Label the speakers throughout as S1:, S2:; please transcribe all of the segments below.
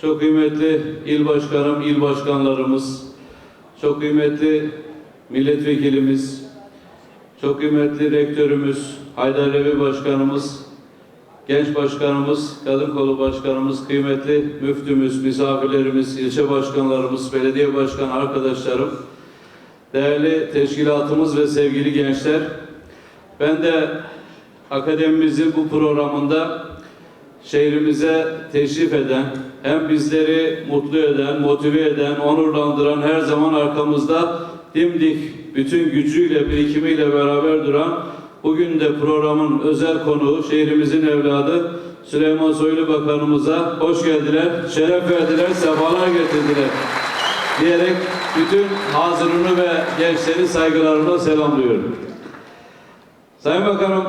S1: çok kıymetli il başkanım, il başkanlarımız, çok kıymetli milletvekilimiz, çok kıymetli rektörümüz, Haydar Evi Başkanımız, genç başkanımız, kadın kolu başkanımız, kıymetli müftümüz, misafirlerimiz, ilçe başkanlarımız, belediye başkan arkadaşlarım, değerli teşkilatımız ve sevgili gençler, ben de akademimizin bu programında şehrimize teşrif eden, hem bizleri mutlu eden, motive eden, onurlandıran, her zaman arkamızda dimdik bütün gücüyle, birikimiyle beraber duran, bugün de programın özel konuğu, şehrimizin evladı Süleyman Soylu Bakanımıza hoş geldiler, şeref verdiler, sefalar getirdiler diyerek bütün hazırını ve gençleri saygılarımla selamlıyorum. Sayın Bakanım,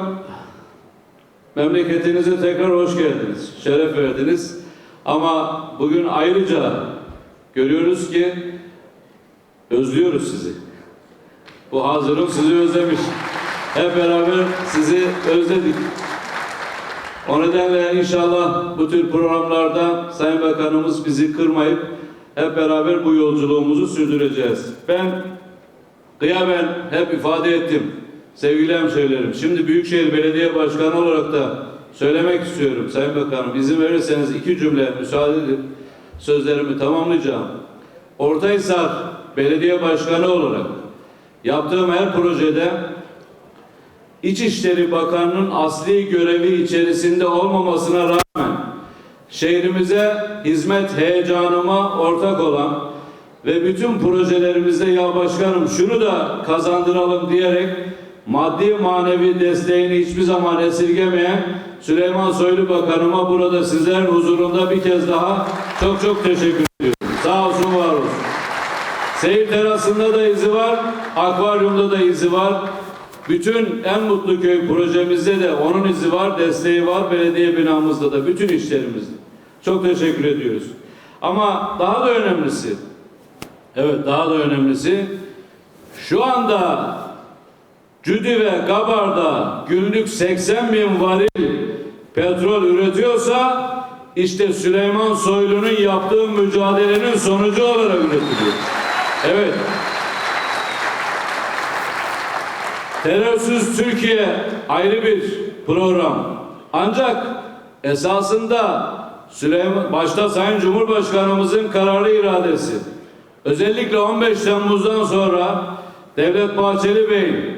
S1: memleketinize tekrar hoş geldiniz, şeref verdiniz. Ama bugün ayrıca görüyoruz ki özlüyoruz sizi. Bu hazırım sizi özlemiş. Hep beraber sizi özledik. O nedenle inşallah bu tür programlarda Sayın Bakanımız bizi kırmayıp hep beraber bu yolculuğumuzu sürdüreceğiz. Ben Kıyamen hep ifade ettim. Sevgili hemşehrilerim, şimdi Büyükşehir Belediye Başkanı olarak da söylemek istiyorum Sayın Bakanım. izin verirseniz iki cümle müsaade edip sözlerimi tamamlayacağım. Ortaysar Belediye Başkanı olarak yaptığım her projede İçişleri Bakanı'nın asli görevi içerisinde olmamasına rağmen şehrimize hizmet heyecanıma ortak olan ve bütün projelerimizde ya başkanım şunu da kazandıralım diyerek maddi manevi desteğini hiçbir zaman esirgemeyen Süleyman Soylu Bakanıma burada sizlerin huzurunda bir kez daha çok çok teşekkür ediyorum. Sağ olsun var olsun. Seyir terasında da izi var, akvaryumda da izi var. Bütün en mutlu köy projemizde de onun izi var, desteği var, belediye binamızda da, bütün işlerimizde. Çok teşekkür ediyoruz. Ama daha da önemlisi, evet daha da önemlisi, şu anda Cüdi ve Gabar'da günlük 80 bin varil petrol üretiyorsa işte Süleyman Soylu'nun yaptığı mücadelenin sonucu olarak üretiliyor. Evet. Terörsüz Türkiye ayrı bir program. Ancak esasında Süleyman, başta Sayın Cumhurbaşkanımızın kararlı iradesi, özellikle 15 Temmuz'dan sonra Devlet Bahçeli Bey'in,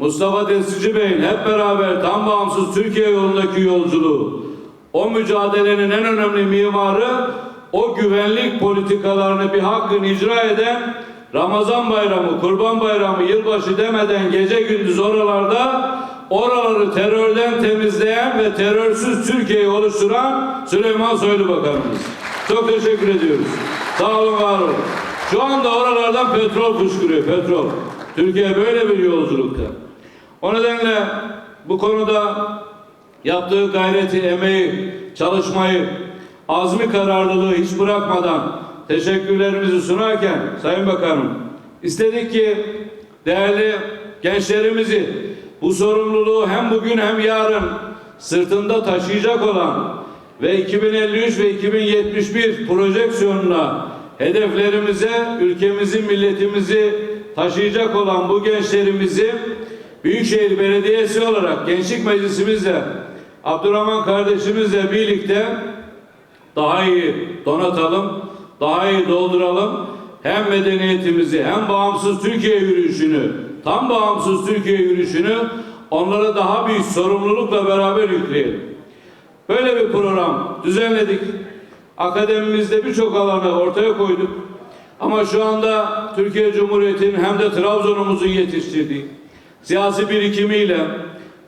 S1: Mustafa Destici Bey'in hep beraber tam bağımsız Türkiye yolundaki yolculuğu, o mücadelenin en önemli mimarı, o güvenlik politikalarını bir hakkın icra eden Ramazan bayramı, Kurban bayramı, yılbaşı demeden gece gündüz oralarda oraları terörden temizleyen ve terörsüz Türkiye'yi oluşturan Süleyman Soylu Bakanımız. Çok teşekkür ediyoruz. Sağ olun, var olun. Şu anda oralardan petrol fışkırıyor, petrol. Türkiye böyle bir yolculukta. O nedenle bu konuda yaptığı gayreti, emeği, çalışmayı, azmi kararlılığı hiç bırakmadan teşekkürlerimizi sunarken Sayın Bakanım istedik ki değerli gençlerimizi bu sorumluluğu hem bugün hem yarın sırtında taşıyacak olan ve 2053 ve 2071 projeksiyonuna hedeflerimize ülkemizi, milletimizi taşıyacak olan bu gençlerimizi Büyükşehir Belediyesi olarak Gençlik Meclisimizle Abdurrahman kardeşimizle birlikte daha iyi donatalım, daha iyi dolduralım. Hem medeniyetimizi hem bağımsız Türkiye yürüyüşünü, tam bağımsız Türkiye yürüyüşünü onlara daha büyük sorumlulukla beraber yükleyelim. Böyle bir program düzenledik. Akademimizde birçok alanı ortaya koyduk. Ama şu anda Türkiye Cumhuriyeti'nin hem de Trabzon'umuzun yetiştirdiği siyasi birikimiyle,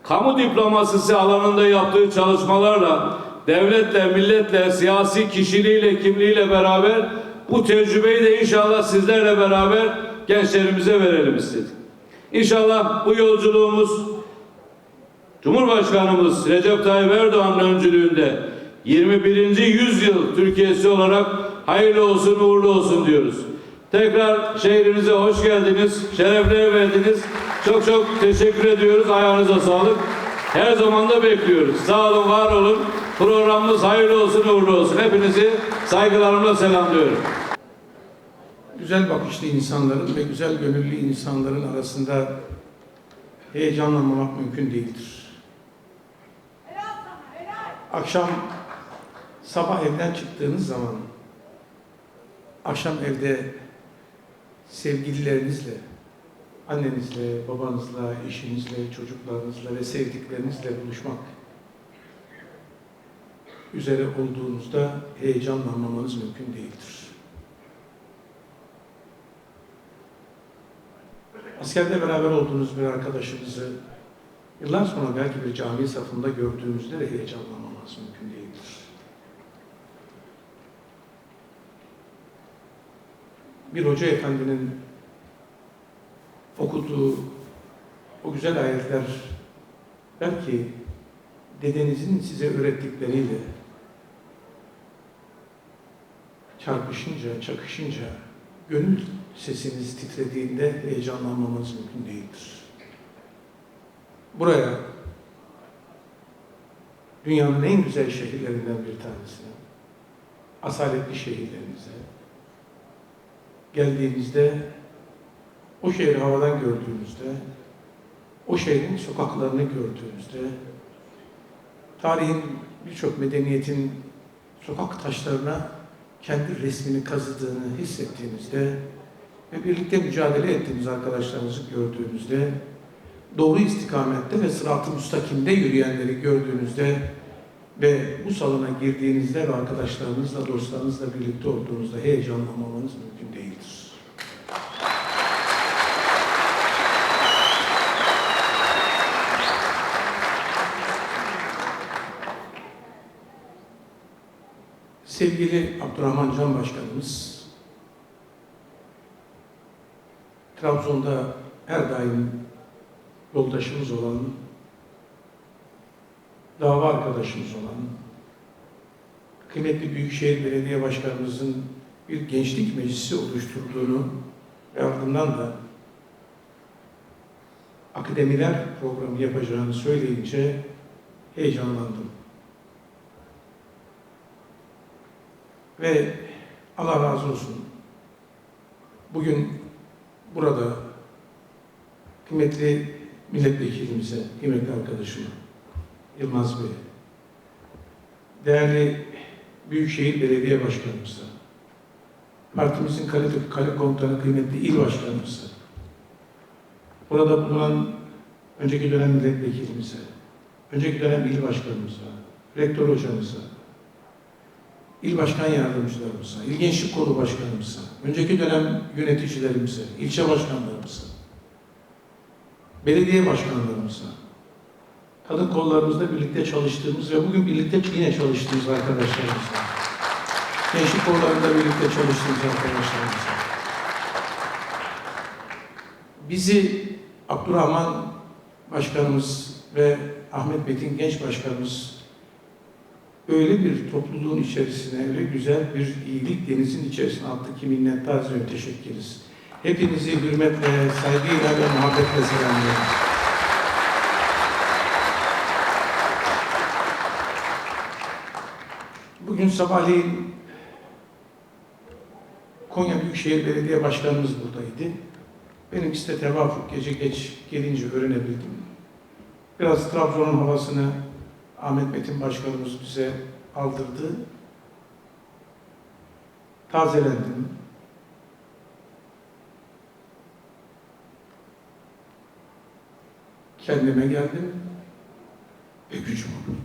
S1: kamu diplomasisi alanında yaptığı çalışmalarla, devletle, milletle, siyasi kişiliğiyle, kimliğiyle beraber bu tecrübeyi de inşallah sizlerle beraber gençlerimize verelim istedik. İnşallah bu yolculuğumuz Cumhurbaşkanımız Recep Tayyip Erdoğan'ın öncülüğünde 21. yüzyıl Türkiye'si olarak hayırlı olsun, uğurlu olsun diyoruz. Tekrar şehrinize hoş geldiniz, şerefler verdiniz. Çok çok teşekkür ediyoruz. Ayağınıza sağlık. Her zaman da bekliyoruz. Sağ olun, var olun. Programımız hayırlı olsun, uğurlu olsun. Hepinizi saygılarımla selamlıyorum.
S2: güzel bakışlı insanların ve güzel gönüllü insanların arasında heyecanlanmamak mümkün değildir. Akşam sabah evden çıktığınız zaman akşam evde sevgililerinizle, annenizle, babanızla, eşinizle, çocuklarınızla ve sevdiklerinizle buluşmak üzere olduğunuzda heyecanlanmamanız mümkün değildir. Askerde beraber olduğunuz bir arkadaşınızı yıllar sonra belki bir cami safında gördüğünüzde de heyecanlanmamanız mümkün değildir. Bir hoca efendinin okuduğu o güzel ayetler belki dedenizin size öğrettikleriyle çarpışınca, çakışınca gönül sesiniz titrediğinde heyecanlanmamanız mümkün değildir. Buraya dünyanın en güzel şehirlerinden bir tanesine, asaletli şehirlerinize geldiğinizde o şehri havadan gördüğünüzde, o şehrin sokaklarını gördüğünüzde, tarihin birçok medeniyetin sokak taşlarına kendi resmini kazıdığını hissettiğinizde ve birlikte mücadele ettiğiniz arkadaşlarınızı gördüğünüzde, doğru istikamette ve sırat-ı müstakimde yürüyenleri gördüğünüzde ve bu salona girdiğinizde ve arkadaşlarınızla, dostlarınızla birlikte olduğunuzda heyecanlanmamanız mümkün değildir. Sevgili Abdurrahman Can Başkanımız, Trabzon'da her daim yoldaşımız olan, dava arkadaşımız olan, kıymetli Büyükşehir Belediye Başkanımızın bir gençlik meclisi oluşturduğunu ve ardından da akademiler programı yapacağını söyleyince heyecanlandım. Ve Allah razı olsun. Bugün burada kıymetli milletvekilimize, kıymetli arkadaşıma, Yılmaz Bey, değerli Büyükşehir Belediye Başkanımıza, partimizin kale, kale komutanı kıymetli il başkanımıza, burada bulunan önceki dönem milletvekilimize, önceki dönem il başkanımıza, rektör hocamıza, il başkan yardımcılarımıza, il gençlik kolu başkanımıza, önceki dönem yöneticilerimize, ilçe başkanlarımıza, belediye başkanlarımıza, kadın kollarımızda birlikte çalıştığımız ve bugün birlikte yine çalıştığımız arkadaşlarımıza, gençlik kollarında birlikte çalıştığımız arkadaşlarımıza, bizi Abdurrahman Başkanımız ve Ahmet Metin Genç Başkanımız öyle bir topluluğun içerisine, öyle güzel bir iyilik denizin içerisine attı ki minnettarız ve teşekkürüz. Hepinizi hürmetle, saygıyla ve muhabbetle selamlıyorum. Bugün sabahleyin Konya Büyükşehir Belediye Başkanımız buradaydı. Benim işte tevafuk gece geç gelince öğrenebildim. Biraz Trabzon'un havasını Ahmet Metin Başkanımız bize aldırdı. Tazelendim. Kendime geldim ve gücümü buldum.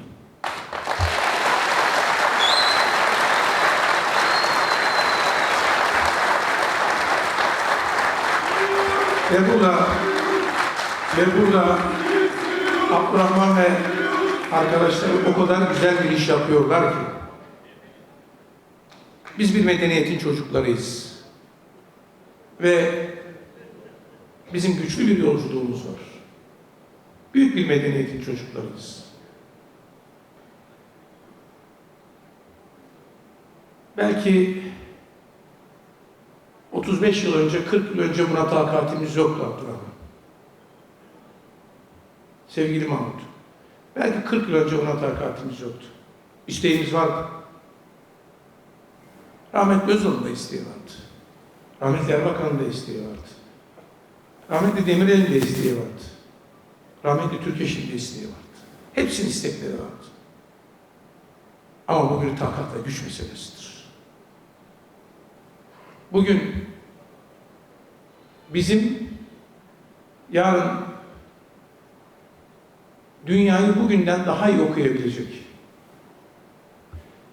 S2: Ve burada ve burada Abdurrahman ve arkadaşlar o kadar güzel bir iş yapıyorlar ki biz bir medeniyetin çocuklarıyız. Ve bizim güçlü bir yolculuğumuz var. Büyük bir medeniyetin çocuklarıyız. Belki 35 yıl önce, 40 yıl önce Murat Akatimiz yoktu Abdurrahman. Sevgili Mahmut. Belki 40 yıl önce Murat Akatimiz yoktu. İsteğimiz var. Rahmetli Özal'ın da isteği vardı. Rahmetli Erbakan'ın da isteği vardı. Rahmetli Demirel'in de isteği vardı. Rahmetli Türkeş'in de isteği vardı. Hepsinin istekleri vardı. Ama bu bir takatla güç meselesidir. Bugün bizim yarın dünyayı bugünden daha iyi okuyabilecek,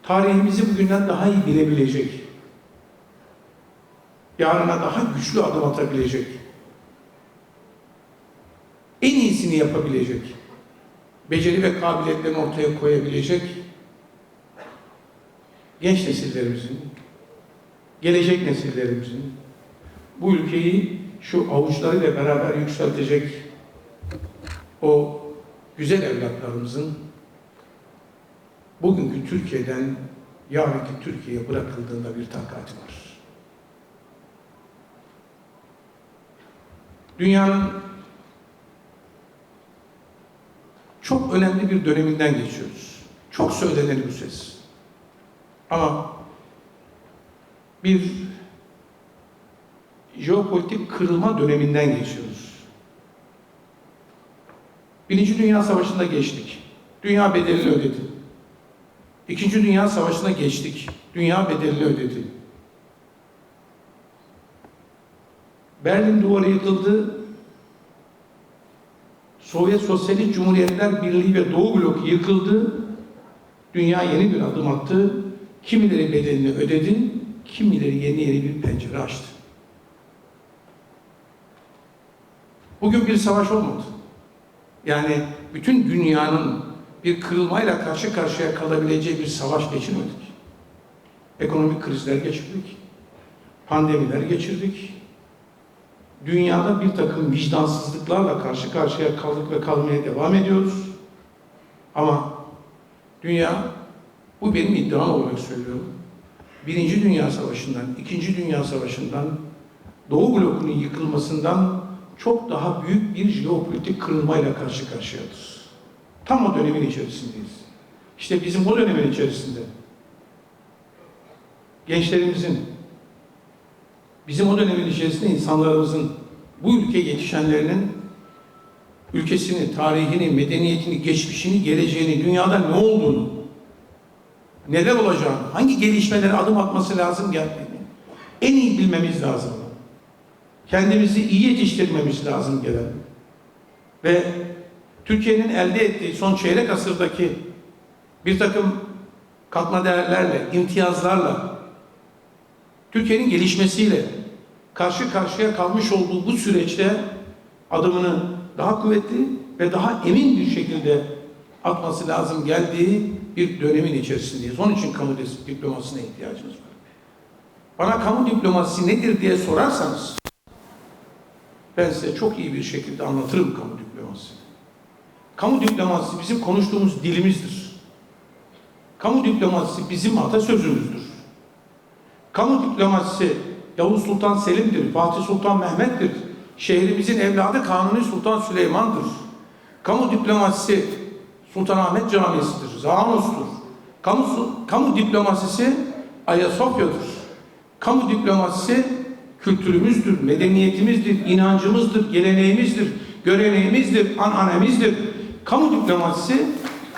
S2: tarihimizi bugünden daha iyi bilebilecek, yarına daha güçlü adım atabilecek, en iyisini yapabilecek, beceri ve kabiliyetlerini ortaya koyabilecek. Genç nesillerimizin, gelecek nesillerimizin bu ülkeyi şu avuçlarıyla beraber yükseltecek o güzel evlatlarımızın bugünkü Türkiye'den yarınki Türkiye'ye bırakıldığında bir takati var. Dünyanın çok önemli bir döneminden geçiyoruz. Çok söylenir bu ses. Ama bir jeopolitik kırılma döneminden geçiyoruz. Birinci Dünya Savaşı'nda geçtik. Dünya bedelini ödedi. İkinci Dünya Savaşı'na geçtik. Dünya bedelini ödedi. Berlin Duvarı yıkıldı. Sovyet Sosyalist Cumhuriyetler Birliği ve Doğu Bloku yıkıldı. Dünya yeni bir adım attı. Kimileri bedelini ödedi, kimileri yeni yeni bir pencere açtı. Bugün bir savaş olmadı. Yani bütün dünyanın bir kırılmayla karşı karşıya kalabileceği bir savaş geçirmedik. Ekonomik krizler geçirdik. Pandemiler geçirdik. Dünyada bir takım vicdansızlıklarla karşı karşıya kaldık ve kalmaya devam ediyoruz. Ama dünya, bu benim iddiam olarak söylüyorum. Birinci Dünya Savaşı'ndan, İkinci Dünya Savaşı'ndan, Doğu blokunun yıkılmasından çok daha büyük bir jeopolitik kırılmayla karşı karşıyadır. Tam o dönemin içerisindeyiz. İşte bizim bu dönemin içerisinde gençlerimizin, bizim o dönemin içerisinde insanlarımızın, bu ülke yetişenlerinin ülkesini, tarihini, medeniyetini, geçmişini, geleceğini, dünyada ne olduğunu, neler olacağını, hangi gelişmelere adım atması lazım geldiğini en iyi bilmemiz lazım. Kendimizi iyi yetiştirmemiz lazım gelen. Ve Türkiye'nin elde ettiği son çeyrek asırdaki bir takım katma değerlerle, imtiyazlarla, Türkiye'nin gelişmesiyle karşı karşıya kalmış olduğu bu süreçte adımını daha kuvvetli ve daha emin bir şekilde atması lazım geldiği bir dönemin içerisindeyiz. Onun için kamu diplomasisine ihtiyacımız var. Bana kamu diplomasisi nedir diye sorarsanız ben size çok iyi bir şekilde anlatırım kamu diplomasisini. Kamu diplomasisi bizim konuştuğumuz dilimizdir. Kamu diplomasisi bizim atasözümüzdür. Kamu diplomasisi Yavuz Sultan Selim'dir, Fatih Sultan Mehmet'tir. Şehrimizin evladı Kanuni Sultan Süleyman'dır. Kamu diplomasisi Sultanahmet Camisi'dir, Zanos'tur. Kamu, kamu diplomasisi Ayasofya'dır. Kamu diplomasisi kültürümüzdür, medeniyetimizdir, inancımızdır, geleneğimizdir, göreneğimizdir, ananemizdir. Kamu diplomasisi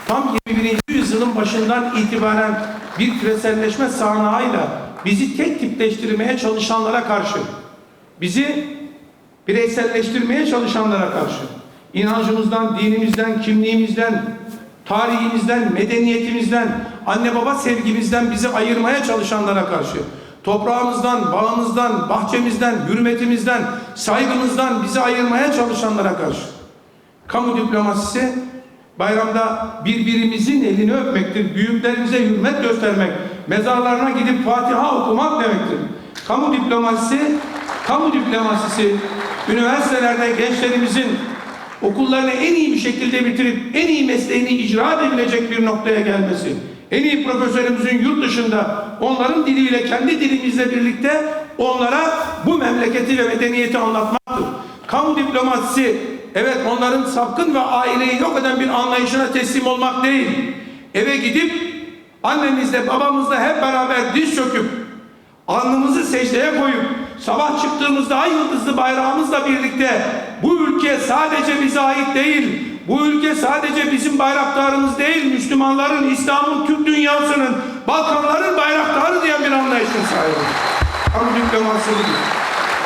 S2: tam 21. yüzyılın başından itibaren bir küreselleşme sahnağıyla bizi tek tipleştirmeye çalışanlara karşı, bizi bireyselleştirmeye çalışanlara karşı, inancımızdan, dinimizden, kimliğimizden, tarihimizden, medeniyetimizden, anne baba sevgimizden bizi ayırmaya çalışanlara karşı, toprağımızdan, bağımızdan, bahçemizden, hürmetimizden, saygımızdan bizi ayırmaya çalışanlara karşı. Kamu diplomasisi bayramda birbirimizin elini öpmektir, büyüklerimize hürmet göstermek, mezarlarına gidip Fatiha okumak demektir. Kamu diplomasisi, kamu diplomasisi üniversitelerde gençlerimizin okullarını en iyi bir şekilde bitirip en iyi mesleğini icra edebilecek bir noktaya gelmesi, en iyi profesörümüzün yurt dışında onların diliyle kendi dilimizle birlikte onlara bu memleketi ve medeniyeti anlatmaktır. Kamu diplomasisi evet onların sapkın ve aileyi yok eden bir anlayışına teslim olmak değil. Eve gidip annemizle babamızla hep beraber diz çöküp alnımızı secdeye koyup sabah çıktığımızda ay yıldızlı bayrağımızla birlikte bu ülke sadece bize ait değil, bu ülke sadece bizim bayraktarımız değil, Müslümanların, İslam'ın, Türk dünyasının, Balkanların bayraktarı diyen bir anlayışın sahibi. Kamu diplomasisi budur.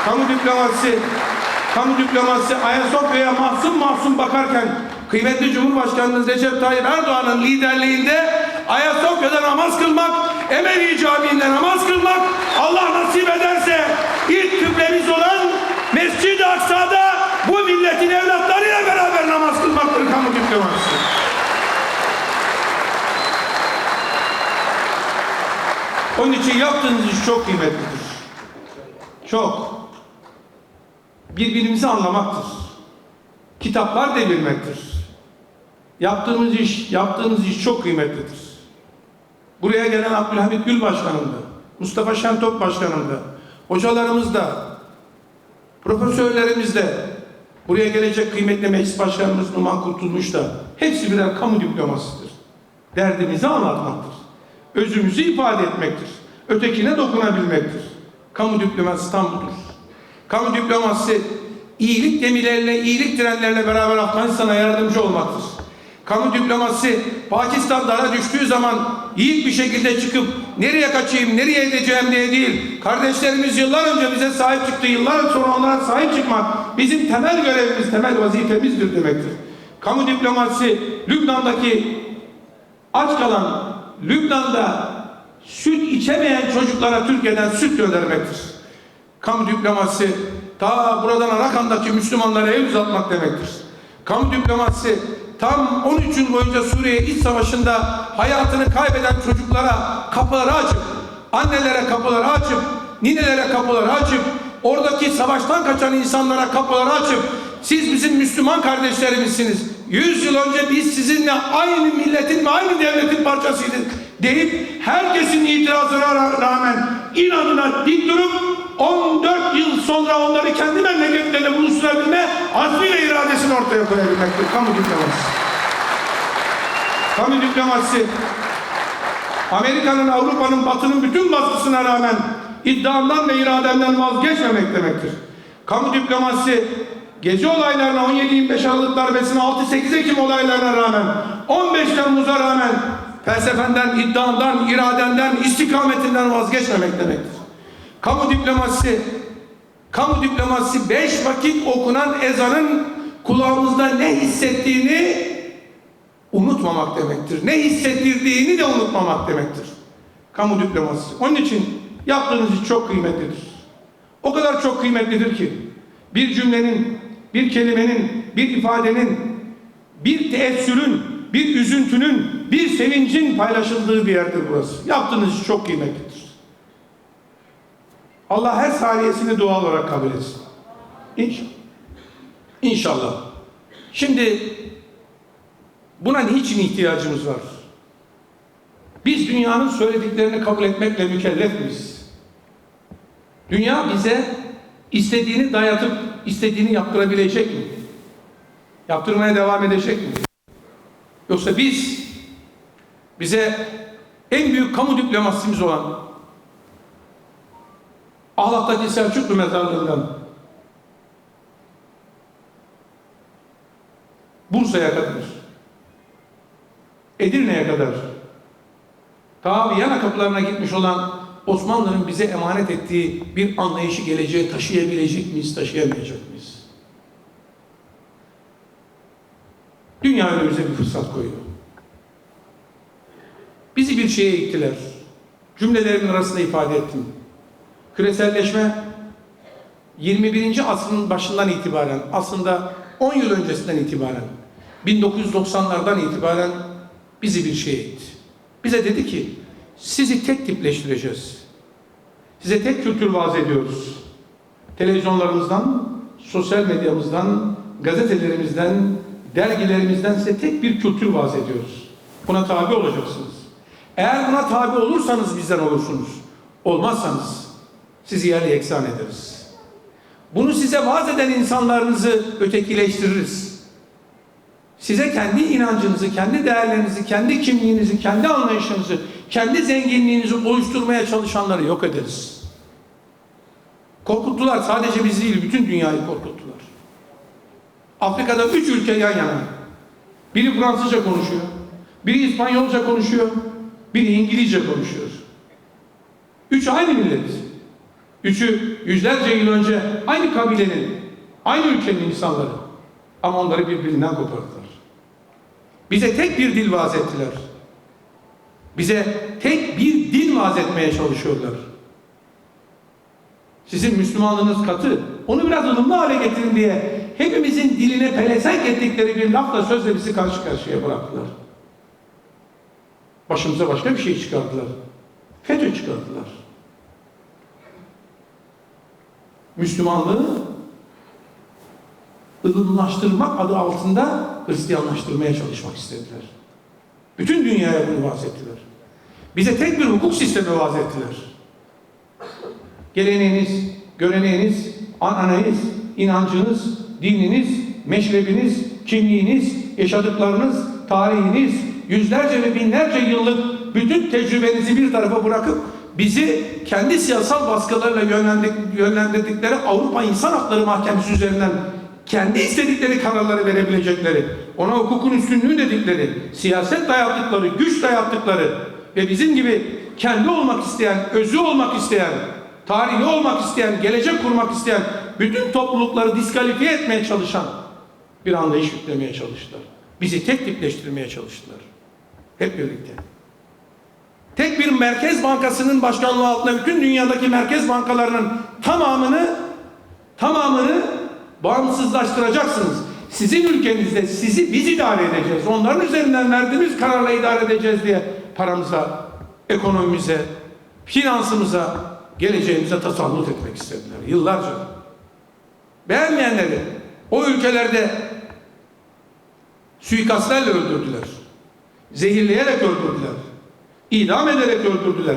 S2: Kamu diplomasisi, kamu diplomasisi Ayasofya'ya mahzun mahzun bakarken kıymetli Cumhurbaşkanımız Recep Tayyip Erdoğan'ın liderliğinde Ayasofya'da namaz kılmak, Emevi Camii'nde namaz kılmak, Allah nasip ederse ilk kıblemiz olan Mescid-i Aksa'da bu milletin evlatlarıyla beraber namaz kamu diplomasisi. Onun için yaptığınız iş çok kıymetlidir. Çok. Birbirimizi anlamaktır. Kitaplar devirmektir. Yaptığımız iş, yaptığınız iş çok kıymetlidir. Buraya gelen Abdülhamit Gül Başkanım da, Mustafa Şentop Başkanım da, hocalarımız da, profesörlerimiz de, buraya gelecek kıymetli meclis başkanımız Numan Kurtulmuş da, hepsi birer kamu diplomasıdır. Derdimizi anlatmaktır. Özümüzü ifade etmektir. Ötekine dokunabilmektir. Kamu diplomasisi tam budur. Kamu diplomasisi iyilik gemilerine, iyilik trenlerine beraber Afganistan'a yardımcı olmaktır. Kamu diplomasisi Pakistan dara düştüğü zaman yiğit bir şekilde çıkıp nereye kaçayım, nereye edeceğim diye değil. Kardeşlerimiz yıllar önce bize sahip çıktı, yıllar sonra onlara sahip çıkmak bizim temel görevimiz, temel vazifemizdir demektir. Kamu diplomasisi Lübnan'daki aç kalan Lübnan'da süt içemeyen çocuklara Türkiye'den süt göndermektir. Kamu diplomasisi ta buradan Arakan'daki Müslümanlara el uzatmak demektir. Kamu diplomasisi tam 13 gün boyunca Suriye iç savaşında hayatını kaybeden çocuklara kapıları açıp, annelere kapıları açıp, ninelere kapıları açıp, oradaki savaştan kaçan insanlara kapıları açıp, siz bizim Müslüman kardeşlerimizsiniz. Yüz yıl önce biz sizinle aynı milletin ve aynı devletin parçasıydık deyip herkesin itirazına ra- rağmen inadına dik durup 14 yıl sonra onları kendi memleketlerine buluşturabilme azmi ve iradesini ortaya koyabilmektir. Kamu diplomasisi. Kamu diplomasisi Amerika'nın, Avrupa'nın, Batı'nın bütün baskısına rağmen iddiamdan ve irademden vazgeçmemek demektir. Kamu diplomasisi gece olaylarına 17-25 Aralık darbesine 6-8 Ekim olaylarına rağmen 15 Temmuz'a rağmen felsefenden, iddiamdan, iradenden, istikametinden vazgeçmemek demektir. Kamu diplomasisi kamu diplomasisi beş vakit okunan ezanın kulağımızda ne hissettiğini unutmamak demektir. Ne hissettirdiğini de unutmamak demektir. Kamu diplomasisi. Onun için yaptığınız iş çok kıymetlidir. O kadar çok kıymetlidir ki bir cümlenin, bir kelimenin, bir ifadenin, bir teessürün, bir üzüntünün, bir sevincin paylaşıldığı bir yerdir burası. Yaptığınız iş çok kıymetlidir. Allah her saniyesini dua olarak kabul etsin. İnşallah. İnşallah. Şimdi buna niçin ihtiyacımız var? Biz dünyanın söylediklerini kabul etmekle mükellef miyiz? Dünya bize istediğini dayatıp istediğini yaptırabilecek mi? Yaptırmaya devam edecek mi? Yoksa biz bize en büyük kamu diplomasimiz olan Ahlak'taki Selçuklu mezarlığından Bursa'ya kadar Edirne'ye kadar ta Viyana kapılarına gitmiş olan Osmanlı'nın bize emanet ettiği bir anlayışı geleceğe taşıyabilecek miyiz, taşıyamayacak mıyız? Dünya önümüze bir fırsat koyuyor. Bizi bir şeye ittiler. Cümlelerimin arasında ifade ettim. Küreselleşme 21. asrın başından itibaren aslında 10 yıl öncesinden itibaren 1990'lardan itibaren bizi bir şeye itti. Bize dedi ki sizi tek tipleştireceğiz. Size tek kültür vaaz ediyoruz. Televizyonlarımızdan, sosyal medyamızdan, gazetelerimizden, dergilerimizden size tek bir kültür vaaz ediyoruz. Buna tabi olacaksınız. Eğer buna tabi olursanız bizden olursunuz. Olmazsanız sizi yerle yeksan ederiz. Bunu size vaaz eden insanlarınızı ötekileştiririz. Size kendi inancınızı, kendi değerlerinizi, kendi kimliğinizi, kendi anlayışınızı, kendi zenginliğinizi oluşturmaya çalışanları yok ederiz. Korkuttular sadece bizi değil bütün dünyayı korkuttular. Afrika'da üç ülke yan yana. Biri Fransızca konuşuyor, biri İspanyolca konuşuyor, biri İngilizce konuşuyor. Üç aynı millet. Üçü yüzlerce yıl önce aynı kabilenin, aynı ülkenin insanları. Ama onları birbirinden kopardılar. Bize tek bir dil vaaz ettiler. Bize tek bir din vaaz etmeye çalışıyorlar. Sizin Müslümanlığınız katı. Onu biraz ılımlı hale getirin diye hepimizin diline pelesenk ettikleri bir lafla sözle bizi karşı karşıya bıraktılar. Başımıza başka bir şey çıkardılar. FETÖ çıkardılar. Müslümanlığı ılımlaştırmak adı altında Hristiyanlaştırmaya çalışmak istediler. Bütün dünyaya bunu vaaz ettiler. Bize tek bir hukuk sistemi vaaz ettiler. Geleneğiniz, göreneğiniz, ananız, inancınız, dininiz, meşrebiniz, kimliğiniz, yaşadıklarınız, tarihiniz, yüzlerce ve binlerce yıllık bütün tecrübenizi bir tarafa bırakıp bizi kendi siyasal baskılarla yönlendirdikleri Avrupa İnsan Hakları Mahkemesi üzerinden kendi istedikleri kararları verebilecekleri, ona hukukun üstünlüğü dedikleri, siyaset dayattıkları, güç dayattıkları ve bizim gibi kendi olmak isteyen, özü olmak isteyen, tarihi olmak isteyen, gelecek kurmak isteyen bütün toplulukları diskalifiye etmeye çalışan bir anlayış yüklemeye çalıştılar. Bizi tek tipleştirmeye çalıştılar. Hep birlikte. Tek bir merkez bankasının başkanlığı altında bütün dünyadaki merkez bankalarının tamamını tamamını bağımsızlaştıracaksınız. Sizin ülkenizde sizi biz idare edeceğiz. Onların üzerinden verdiğimiz kararla idare edeceğiz diye paramıza, ekonomimize, finansımıza, geleceğimize tasallut etmek istediler. Yıllarca. Beğenmeyenleri o ülkelerde suikastlerle öldürdüler. Zehirleyerek öldürdüler. İdam ederek öldürdüler.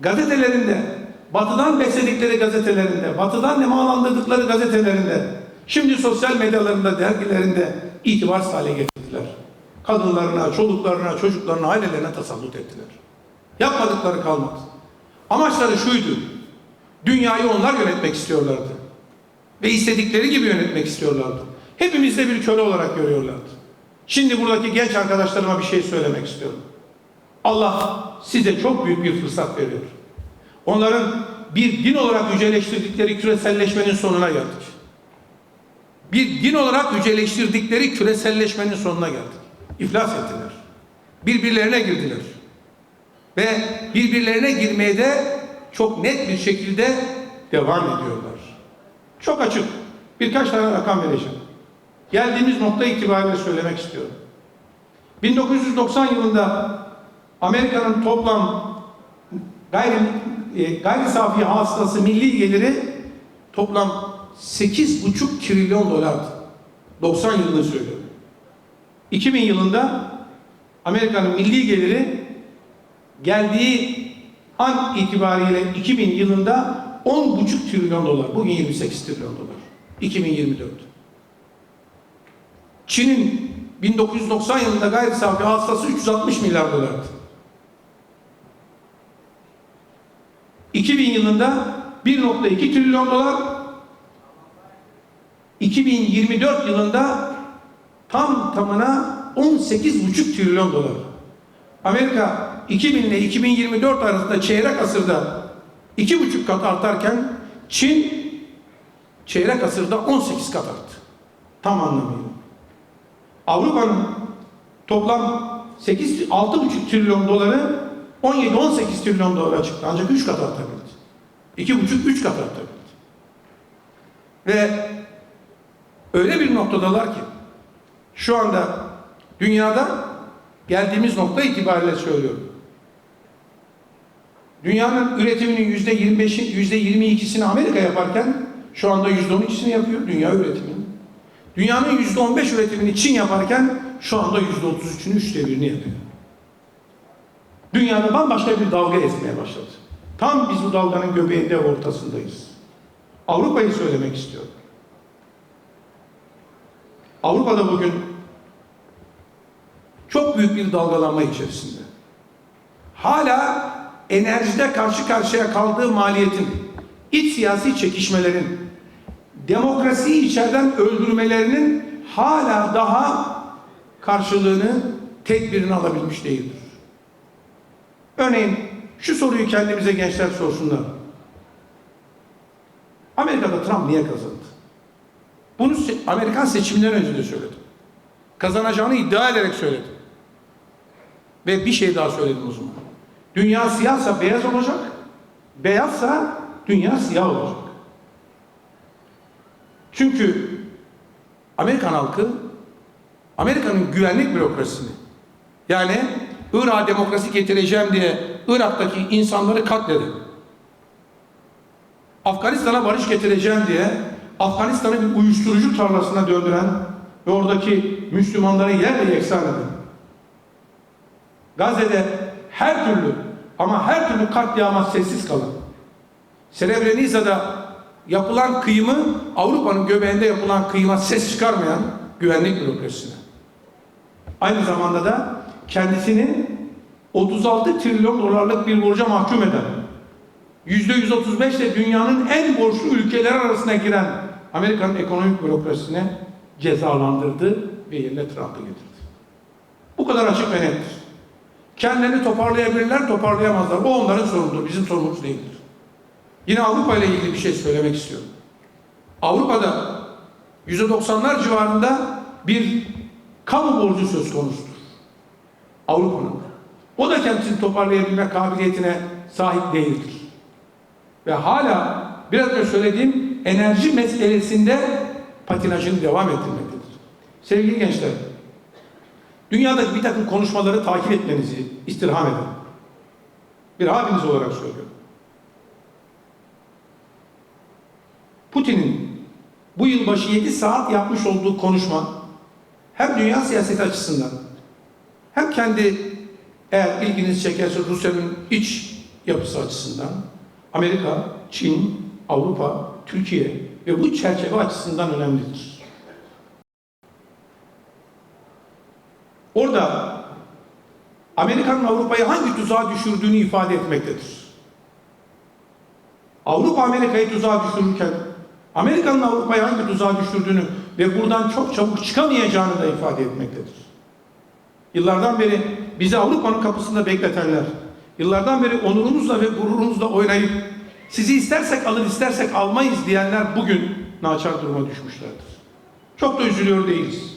S2: Gazetelerinde, batıdan besledikleri gazetelerinde, batıdan nemalandırdıkları gazetelerinde, şimdi sosyal medyalarında, dergilerinde itibarsız hale getirdiler. Kadınlarına, çoluklarına, çocuklarına, ailelerine tasallut ettiler. Yapmadıkları kalmadı. Amaçları şuydu. Dünyayı onlar yönetmek istiyorlardı. Ve istedikleri gibi yönetmek istiyorlardı. Hepimiz bir köle olarak görüyorlardı. Şimdi buradaki genç arkadaşlarıma bir şey söylemek istiyorum. Allah size çok büyük bir fırsat veriyor. Onların bir din olarak yüceleştirdikleri küreselleşmenin sonuna geldik. Bir din olarak yüceleştirdikleri küreselleşmenin sonuna geldik. İflas ettiler. Birbirlerine girdiler. Ve birbirlerine girmeye de çok net bir şekilde devam ediyorlar. Çok açık. Birkaç tane rakam vereceğim. Geldiğimiz nokta itibariyle söylemek istiyorum. 1990 yılında Amerika'nın toplam gayri, e, gayri safi hasılası milli geliri toplam 8,5 trilyon dolardı. 90 yılında söylüyorum. 2000 yılında Amerika'nın milli geliri geldiği an itibariyle 2000 yılında 10,5 trilyon dolar. Bugün 28 trilyon dolar. 2024. Çin'in 1990 yılında gayri safi hasılası 360 milyar dolardı. 2000 yılında 1.2 trilyon dolar, 2024 yılında tam tamına 18,5 trilyon dolar. Amerika 2000 ile 2024 arasında çeyrek asırda 2,5 kat artarken Çin çeyrek asırda 18 kat arttı. Tam anlamıyla. Avrupa'nın toplam 8 6,5 trilyon doları 17-18 trilyon dolara çıktı. Ancak 3 kat artabildi. 2,5-3 kat artabildi. Ve öyle bir noktadalar ki şu anda dünyada geldiğimiz nokta itibariyle söylüyorum. Dünyanın üretiminin yüzde 25'i, yüzde 22'sini Amerika yaparken şu anda yüzde 12'sini yapıyor dünya üretiminin. Dünyanın yüzde 15 üretimini Çin yaparken şu anda yüzde 33'ünü üçte birini yapıyor. Dünyada bambaşka bir dalga esmeye başladı. Tam biz bu dalganın göbeğinde ortasındayız. Avrupa'yı söylemek istiyorum. Avrupa'da bugün çok büyük bir dalgalanma içerisinde. hala enerjide karşı karşıya kaldığı maliyetin, iç siyasi çekişmelerin, demokrasiyi içeriden öldürmelerinin hala daha karşılığını tedbirini alabilmiş değildir. Örneğin şu soruyu kendimize gençler sorsunlar. Amerika'da Trump niye kazandı? Bunu Amerikan seçiminden önce de söyledim. Kazanacağını iddia ederek söyledim. Ve bir şey daha söyledim o zaman. Dünya siyahsa beyaz olacak, beyazsa dünya siyah olacak. Çünkü Amerikan halkı Amerika'nın güvenlik bürokrasisini yani Irak'a demokrasi getireceğim diye Irak'taki insanları katledin. Afganistan'a barış getireceğim diye Afganistan'ı bir uyuşturucu tarlasına döndüren ve oradaki Müslümanları yerle yeksan eden. Gazze'de her türlü ama her türlü katliama sessiz kalan. Srebrenica'da yapılan kıyımı Avrupa'nın göbeğinde yapılan kıyıma ses çıkarmayan güvenlik bürokrasisine. Aynı zamanda da kendisini 36 trilyon dolarlık bir borca mahkum eden, %135 ile dünyanın en borçlu ülkeler arasına giren Amerikan ekonomik bürokrasisine cezalandırdı ve yerine Trump'ı getirdi. Bu kadar açık ve nettir. Kendilerini toparlayabilirler, toparlayamazlar. O onların sorunudur, bizim sorunumuz değildir. Yine Avrupa ile ilgili bir şey söylemek istiyorum. Avrupa'da %90'lar civarında bir kamu borcu söz konusudur. Avrupa'nın. O da kendisini toparlayabilme kabiliyetine sahip değildir. Ve hala biraz önce söylediğim enerji meselesinde patinajını devam ettirmektedir. Sevgili gençler, dünyadaki bir takım konuşmaları takip etmenizi istirham ederim. Bir abiniz olarak söylüyorum. Putin'in bu yılbaşı 7 saat yapmış olduğu konuşma hem dünya siyaseti açısından hem kendi eğer ilginizi çekerse Rusya'nın iç yapısı açısından Amerika, Çin, Avrupa, Türkiye ve bu çerçeve açısından önemlidir. Orada Amerika'nın Avrupa'yı hangi tuzağa düşürdüğünü ifade etmektedir. Avrupa Amerika'yı tuzağa düşürürken Amerika'nın Avrupa'yı hangi tuzağa düşürdüğünü ve buradan çok çabuk çıkamayacağını da ifade etmektedir. Yıllardan beri bizi Avrupa'nın kapısında bekletenler, yıllardan beri onurumuzla ve gururumuzla oynayıp sizi istersek alır istersek almayız diyenler bugün naçar duruma düşmüşlerdir. Çok da üzülüyor değiliz.